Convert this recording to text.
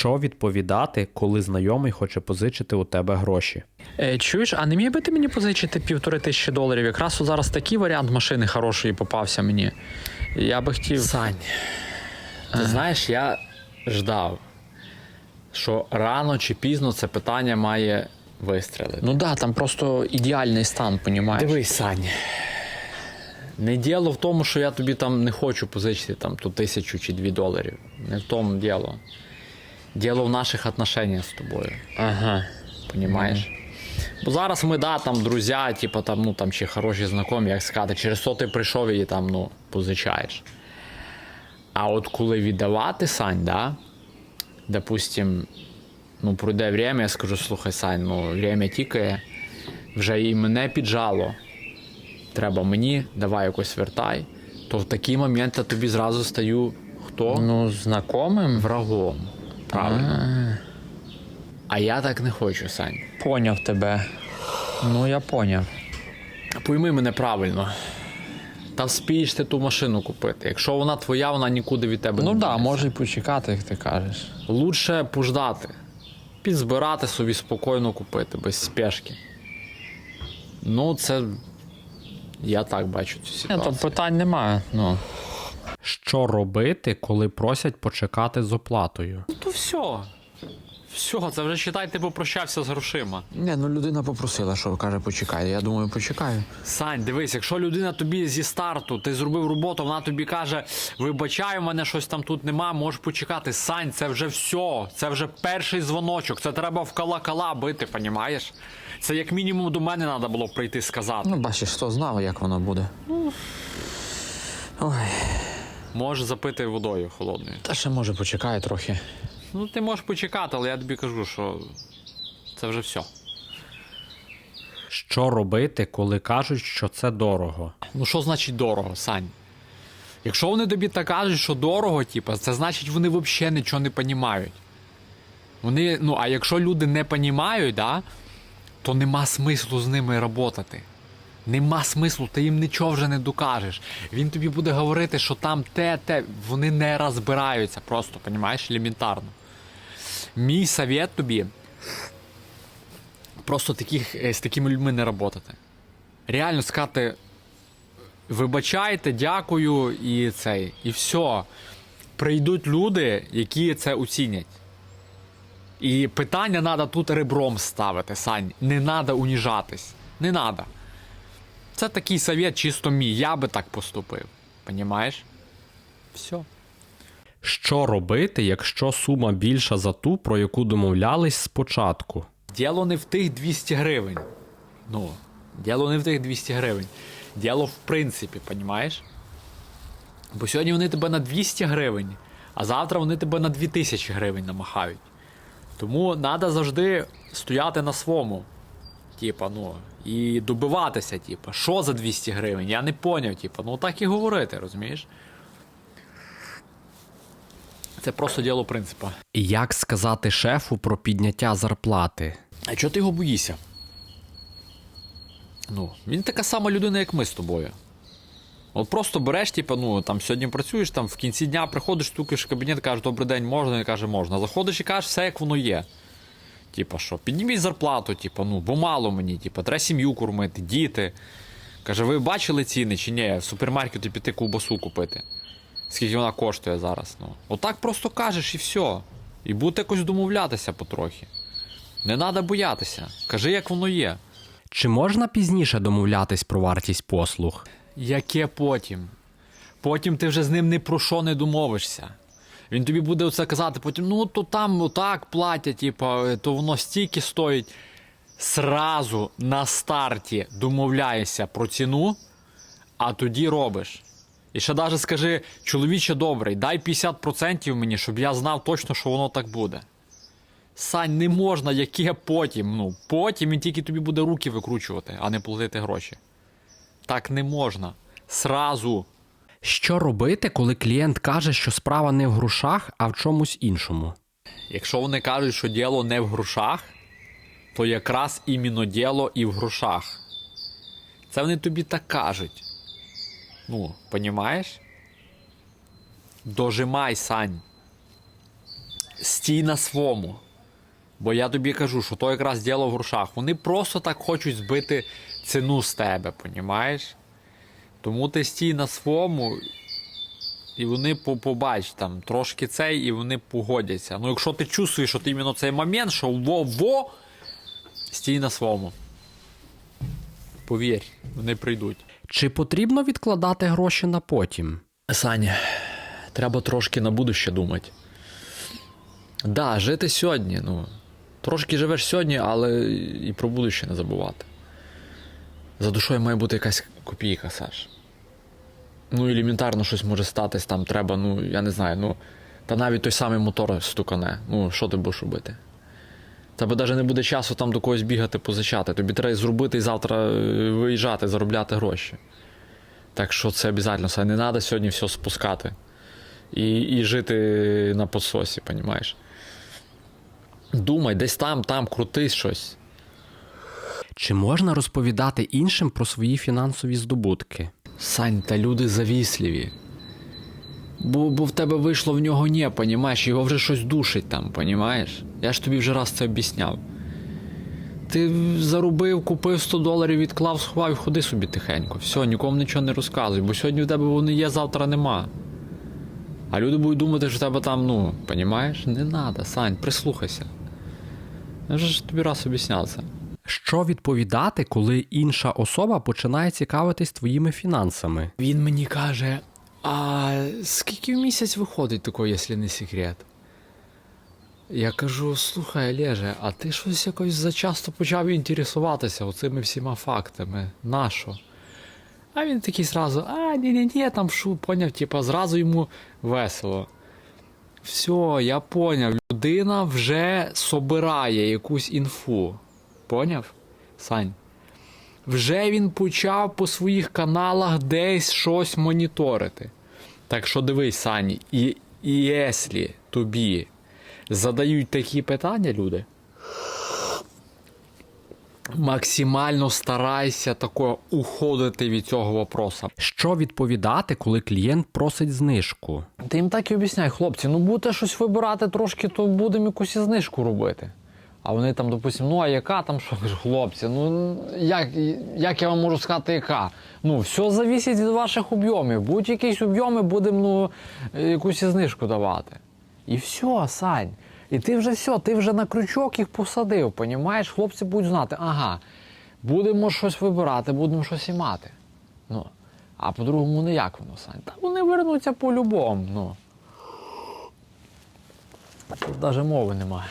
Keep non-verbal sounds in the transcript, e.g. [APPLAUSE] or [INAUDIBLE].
Що відповідати, коли знайомий хоче позичити у тебе гроші? Е, чуєш, а не міг би ти мені позичити півтори тисячі доларів? Якраз от зараз такий варіант машини хорошої попався мені. Я би хотів. Сань, ти знаєш, я ждав, що рано чи пізно це питання має вистрелити. Ну да, там просто ідеальний стан, понімаєш? Дивись, Сань. Не діло в тому, що я тобі там не хочу позичити там ту тисячу чи дві доларів. Не в тому діло. Діло в наших отношеннях з тобою. Ага. Понімаєш? Бо зараз ми, да, там, друзі, типу, там, ну, там, чи хороші знайомі, як сказати, через що ти прийшов і там, ну, позичаєш. А от коли віддавати, Сань, да, допустим, ну, пройде время, я скажу, слухай, Сань, ну, время тікає, вже і мене піджало. Треба мені, давай якось вертай. То в такий момент я тобі зразу стаю хто? Ну, знакомим? Врагом. Правильно. А я так не хочу, Сань. Поняв тебе. Ну, я поняв. Пойми мене правильно. Та вспієш ти ту машину купити. Якщо вона твоя, вона нікуди від тебе Ну не да, дінеться. може й почекати, як ти кажеш. Лучше пождати. Підзбирати собі спокійно купити, без спешки. Ну, це. Я так бачу цю Ні, ситуацію. то питань немає. Ну. Що робити, коли просять почекати з оплатою? Ну, то все. Все, це вже считай, ти попрощався з грошима. Ні, ну людина попросила, що каже, почекай. Я думаю, почекаю. Сань, дивись, якщо людина тобі зі старту, ти зробив роботу, вона тобі каже: вибачай, у мене щось там тут нема, можеш почекати. Сань, це вже все. Це вже перший дзвоночок. Це треба в кала-кала бити, понімаєш? Це як мінімум до мене треба було прийти сказати. Ну, бачиш, хто знав, як воно буде. Ой, Можеш запити водою холодною. та ще може почекає трохи. Ну, ти можеш почекати, але я тобі кажу, що це вже все. Що робити, коли кажуть, що це дорого? Ну, що значить дорого, Сань? Якщо вони тобі так кажуть, що дорого, типу, це значить вони взагалі нічого не розуміють. Вони, ну, а якщо люди не розуміють, да, то нема смислу з ними працювати. Нема смислу, ти їм нічого вже не докажеш. Він тобі буде говорити, що там те, те. Вони не розбираються просто, розумієш, елементарно. Мій совет тобі просто таких, е, з такими людьми не працювати. Реально сказати, вибачайте, дякую, і цей, і все. Прийдуть люди, які це оцінять. І питання треба тут ребром ставити, Сань. Не треба уніжатись. Не треба. Це такий совет чисто мій. Я би так поступив. Понімаєш? Все. Що робити, якщо сума більша за ту, про яку домовлялись спочатку? Діло не в тих 200 гривень. Ну, діло не в тих 200 гривень. Діло в принципі, понімаєш? Бо сьогодні вони тебе на 200 гривень, а завтра вони тебе на 2000 гривень намахають. Тому треба завжди стояти на своєму. Типа, ну, і добиватися, типа, що за 200 гривень? Я не поняв, типа, ну так і говорити, розумієш? Це просто діло принципа. Як сказати шефу про підняття зарплати? А чого ти його боїшся? Ну, він така сама людина, як ми з тобою. От просто береш, типу, ну там сьогодні працюєш, там в кінці дня приходиш, стукаєш в кабінет, кажеш, добрий день, можна, він каже, можна. Заходиш і кажеш все, як воно є. Типа що, підніміть зарплату, типу, ну, бо мало мені, типу, треба сім'ю кормити, діти. Каже, ви бачили ціни чи ні? В супермаркеті піти ковбасу купити. Скільки вона коштує зараз. Ну. Отак просто кажеш і все. І буде якось домовлятися потрохи. Не треба боятися. Кажи, як воно є. Чи можна пізніше домовлятись про вартість послуг? Яке потім? Потім ти вже з ним ні про що не домовишся. Він тобі буде оце казати, потім, ну то там отак платять, типа, то воно стільки стоїть. Сразу на старті домовляєшся про ціну, а тоді робиш. І ще навіть скажи, чоловіче добрий, дай 50% мені, щоб я знав точно, що воно так буде. Сань, не можна, яке потім. Ну, потім він тільки тобі буде руки викручувати, а не платити гроші. Так не можна. Сразу. Що робити, коли клієнт каже, що справа не в грошах, а в чомусь іншому? Якщо вони кажуть, що діло не в грошах, то якраз іменно діло і в грошах. Це вони тобі так кажуть. Ну, понімаєш? Дожимай, Сань. стій на своєму. Бо я тобі кажу, що то якраз діло в грошах. Вони просто так хочуть збити ціну з тебе, понімаєш? Тому ти стій на своєму, і вони побач там трошки цей, і вони погодяться. Ну, якщо ти чувствуєш, що ти іменно цей момент, що во-во, стій на своєму. Повір, вони прийдуть. Чи потрібно відкладати гроші на потім? Саня, треба трошки на будуще думати. Да, жити сьогодні. Ну, трошки живеш сьогодні, але і про будуще не забувати. За душою має бути якась копійка, Саш. Ну, елементарно щось може статись, там треба, ну, я не знаю, ну. Та навіть той самий мотор стукане. Ну, що ти будеш робити? Тебе навіть не буде часу там до когось бігати, позичати. Тобі треба зробити і завтра е, виїжджати, заробляти гроші. Так що це обов'язково. Не треба сьогодні все спускати. І, і жити на подсосі, понімаєш? Думай, десь там, там, крутись щось. Чи можна розповідати іншим про свої фінансові здобутки? Сань, та люди завісливі. Бо, бо в тебе вийшло в нього ні, понімаєш, його вже щось душить там, понімаєш? Я ж тобі вже раз це об'ясняв. Ти заробив, купив 100 доларів, відклав, сховав ходи собі тихенько. Все, нікому нічого не розказуй, бо сьогодні в тебе вони є, завтра нема. А люди будуть думати, що в тебе там, ну, понімаєш? Не треба, Сань, прислухайся. Я вже ж тобі раз об'ясняв це. Що відповідати, коли інша особа починає цікавитись твоїми фінансами? Він мені каже: а скільки в місяць виходить такого, якщо не секрет? Я кажу: слухай, Олеже, а ти щось якось зачасто почав інтересуватися оцими всіма фактами. Нащо? А він такий зразу, а, ні-ні-ні, там шу, поняв, типа, зразу йому весело. Все, я поняв. Людина вже собирає якусь інфу. Поняв? Сань? вже він почав по своїх каналах десь щось моніторити. Так що дивись, Сані, і, і якщо тобі задають такі питання, люди, максимально старайся тако уходити від цього вопроса. Що відповідати, коли клієнт просить знижку? Ти їм так і об'ясняй, хлопці, ну будете щось вибирати трошки, то будемо якусь знижку робити. А вони там, допустимо, ну а яка там [LAUGHS] що Кажу, хлопці? Ну як, як я вам можу сказати, яка? Ну, все залежить від ваших об'ємів. Будь якісь об'єми, будемо ну, якусь знижку давати. І все, Сань. І ти вже все, ти вже на крючок їх посадив, понімаєш? Хлопці будуть знати, ага, будемо щось вибирати, будемо щось і мати. Ну, а по-другому ніяк воно, Сань. Та вони вернуться по-любому. Ну. Тут навіть мови немає.